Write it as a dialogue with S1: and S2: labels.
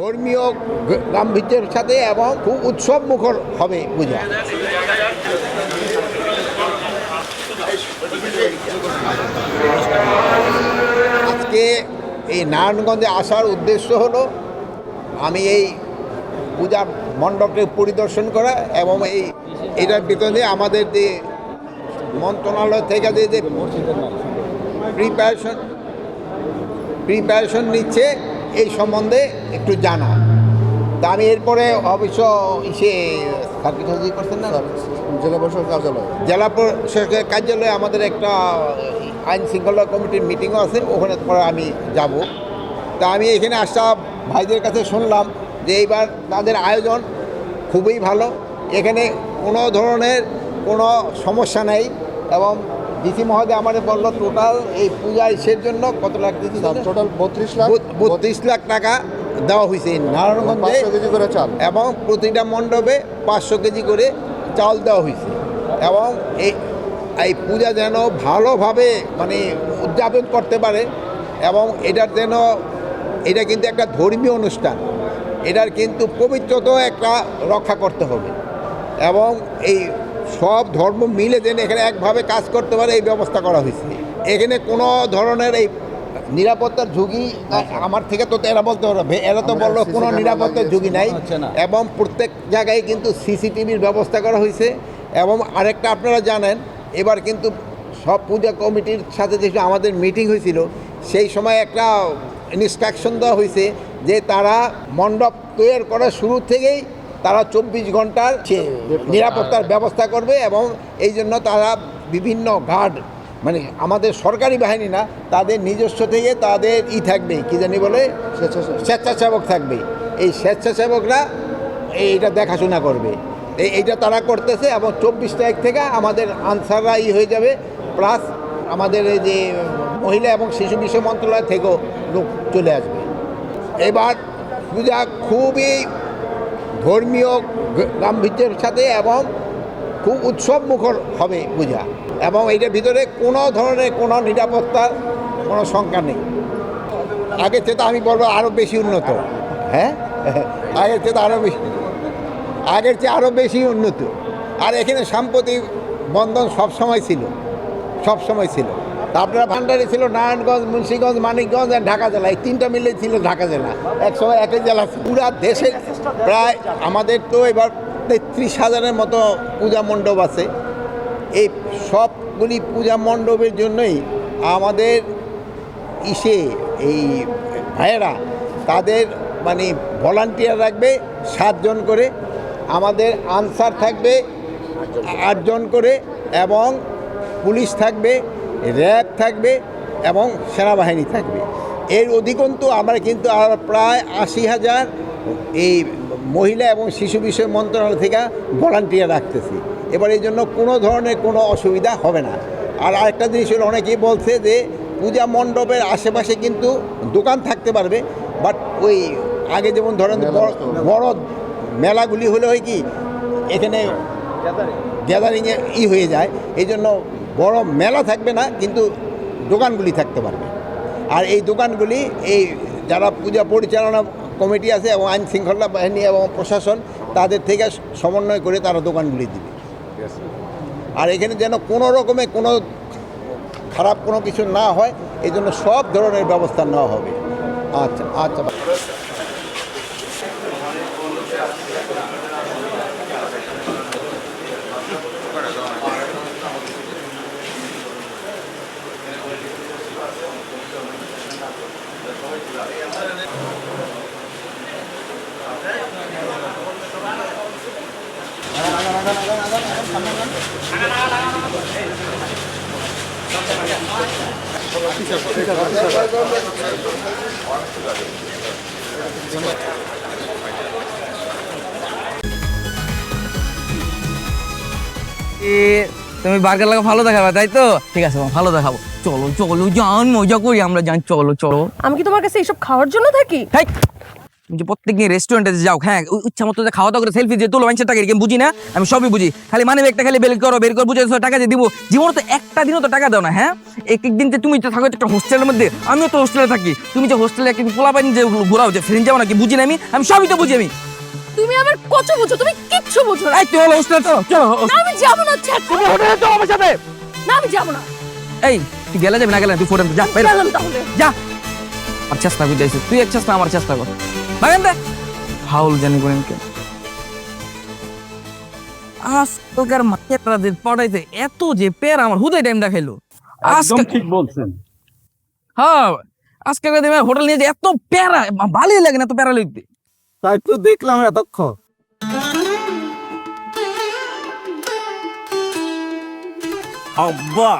S1: ধর্মীয় গাম্ভীর্যের সাথে এবং খুব উৎসব মুখর হবে পূজা। আজকে এই নারায়ণগঞ্জে আসার উদ্দেশ্য হলো, আমি এই পূজা মণ্ডপকে পরিদর্শন করা এবং এই এটার ভিতরে আমাদের যে মন্ত্রণালয় থেকে যে প্রিপারেশন প্রিপারেশন নিচ্ছে এই সম্বন্ধে একটু জানা। তা আমি এরপরে অবশ্য সার্কিট হাউসে করছেন না?
S2: জেলা পরিষদ কার্যালয়।
S1: জেলা প্রশাসকের কার্যালয়ে আমাদের একটা আইন শৃঙ্খলা কমিটির মিটিংও আছে ওখানে পরে আমি যাব। তা আমি এখানে আসা ভাইদের কাছে শুনলাম যে এইবার তাদের আয়োজন খুবই ভালো। এখানে কোনো ধরনের কোনো সমস্যা নেই এবং ডিসি মহোদয় আমাদের বলল টোটাল এই পূজা ইসের জন্য কত লাখ দিচ্ছি
S2: টোটাল বত্রিশ লাখ
S1: বত্রিশ লাখ টাকা দেওয়া হয়েছে নারায়ণগঞ্জে
S2: কেজি করে চাল।
S1: এবং প্রতিটা মণ্ডপে পাঁচশো কেজি করে চাল দেওয়া হয়েছে। এবং এই এই পূজা যেন ভালোভাবে মানে উদযাপন করতে পারে এবং এটার যেন এটা কিন্তু একটা ধর্মীয় অনুষ্ঠান। এটার কিন্তু পবিত্রতাও একটা রক্ষা করতে হবে। এবং এই সব ধর্ম মিলে যেন এখানে একভাবে কাজ করতে পারে এই ব্যবস্থা করা হয়েছে। এখানে কোনো ধরনের এই নিরাপত্তার ঝুঁকি আমার থেকে তো এরা বলতে পারবে এরা তো বলল কোনো নিরাপত্তার ঝুঁকি নাই এবং প্রত্যেক জায়গায় কিন্তু সিসিটিভির ব্যবস্থা করা হয়েছে এবং আরেকটা আপনারা জানেন এবার কিন্তু সব পূজা কমিটির সাথে যে আমাদের মিটিং হয়েছিল সেই সময় একটা ইনস্ট্রাকশন দেওয়া হয়েছে যে তারা মণ্ডপ তৈরি করার শুরু থেকেই তারা চব্বিশ ঘণ্টার নিরাপত্তার ব্যবস্থা করবে এবং এই জন্য তারা বিভিন্ন গার্ড মানে আমাদের সরকারি বাহিনী না তাদের নিজস্ব থেকে তাদের ই থাকবে কি জানি বলে?
S2: স্বেচ্ছাসেবক।
S1: থাকবে। এই স্বেচ্ছাসেবকরা এইটা দেখাশোনা করবে। এইটা তারা করতেছে এবং চব্বিশ তারিখ থেকে আমাদের আনসাররা ই হয়ে যাবে প্লাস আমাদের এই যে মহিলা এবং শিশু বিষয় মন্ত্রণালয় থেকেও লোক চলে আসবে। এবার পূজা খুবই ধর্মীয় গাম্ভীর্যের সাথে এবং খুব উৎসব মুখর হবে পূজা। এবং এইটার ভিতরে কোনো ধরনের কোনো নিরাপত্তার কোনো শঙ্কা নেই। আগের চেয়ে আমি বলব আরও বেশি উন্নত। হ্যাঁ? আগের চেয়ে তো আরও বেশি। আগের চেয়ে আরও বেশি উন্নত। আর এখানে সাম্প্রতিক বন্ধন সব সময় ছিল। সব সময় ছিল। তারপরে ভান্ডারি ছিল নারায়ণগঞ্জ, মুন্সিগঞ্জ, মানিকগঞ্জ আর ঢাকা জেলা। এই তিনটা মিলে ছিল ঢাকা জেলা। এক সময় একই জেলা। পুরা দেশে প্রায় আমাদের তো এবার তেত্রিশ হাজারের মতো পূজা মণ্ডপ আছে। এই সবগুলি পূজা মণ্ডপের জন্যই আমাদের ইসে, এই ভাইয়েরা, তাদের মানে ভলান্টিয়ার রাখবে, সাতজন করে। আমাদের আনসার থাকবে, আটজন করে এবং পুলিশ থাকবে। র্যাব থাকবে এবং সেনাবাহিনী থাকবে। এর অধিকন্তু আমরা কিন্তু আর প্রায় আশি হাজার এই মহিলা এবং শিশু বিষয় মন্ত্রণালয় থেকে ভলান্টিয়ার রাখতেছি। এবার এই জন্য কোনো ধরনের কোনো অসুবিধা হবে না। আর আরেকটা জিনিস হলো অনেকেই বলছে যে পূজা মণ্ডপের আশেপাশে কিন্তু দোকান থাকতে পারবে বাট ওই আগে যেমন ধরেন। বড় মেলাগুলি হলে হয় কি এখানে গ্যাদারিংয়ে ই হয়ে যায়। এই জন্য বড় মেলা থাকবে না কিন্তু দোকানগুলি থাকতে পারবে। আর এই দোকানগুলি এই যারা পূজা পরিচালনা কমিটি আছে এবং আইন শৃঙ্খলা বাহিনী এবং প্রশাসন তাদের থেকে সমন্বয় করে তারা দোকানগুলি দিবে। আর এখানে যেন কোনো রকমে কোনো খারাপ কোনো কিছু না হয় এই জন্য সব ধরনের ব্যবস্থা নেওয়া হবে। আচ্ছা আচ্ছা
S3: তুমি বার্গার লাগা ভালো দেখাবে তাই তো? ঠিক আছে ভালো দেখাবো। চলো চলো জান মজা করি আমরা জান চলো চলো।
S4: আমি কি তোমার কাছে এইসব খাওয়ার জন্য থাকি?
S3: যে প্রত্যেকদিন রেস্টুরেন্টে যাও হ্যাঁ ইচ্ছা মতো যে খাওয়া দাওয়া করে সেলফি যে তোলো মানুষের টাকা আমি বুঝি না? আমি সবই বুঝি। খালি মানে একটা খালি বের করো বের করো বুঝে টাকা দিয়ে দিব। জীবনে তো একটা দিনও তো টাকা দাও না হ্যাঁ? এক এক দিন যে তুমি তো থাকো একটা হোস্টেলের মধ্যে আমিও তো হোস্টেলে থাকি। তুমি যে হোস্টেলে একদিন পোলা পাইনি যে ঘোরাও যে ফ্রেন্ড যাব নাকি বুঝি না আমি? আমি সবই তো বুঝি আমি।
S4: তুমি আমার কত বুঝো তুমি কিচ্ছু বুঝো না।
S3: তুই হলো হোস্টেলে চলো চলো।
S4: না, আমি যাব না।
S3: তুমি হোটেলে চলো আমার সাথে।
S4: না আমি যাব না।
S3: এই তুই গেলে যাবি না গেলে তুই ফোন যা বের
S4: গেলাম তাহলে।
S3: যা। আর চেষ্টা করে যাইছিস তুই এক চেষ্টা আমার চেষ্টা কর। বাগান দে ফাউল জানি করেন কে আজকালকার পড়াইতে এত যে পের আমার হুদে টাইমটা খেলো আজকে
S5: ঠিক বলছেন।
S3: হ্যাঁ আজকালকার দিনে হোটেল নিয়ে যে এত প্যারা ভালোই লাগে না এত প্যারা লিখতে
S5: তাই তো দেখলাম এতক্ষণ। আব্বা।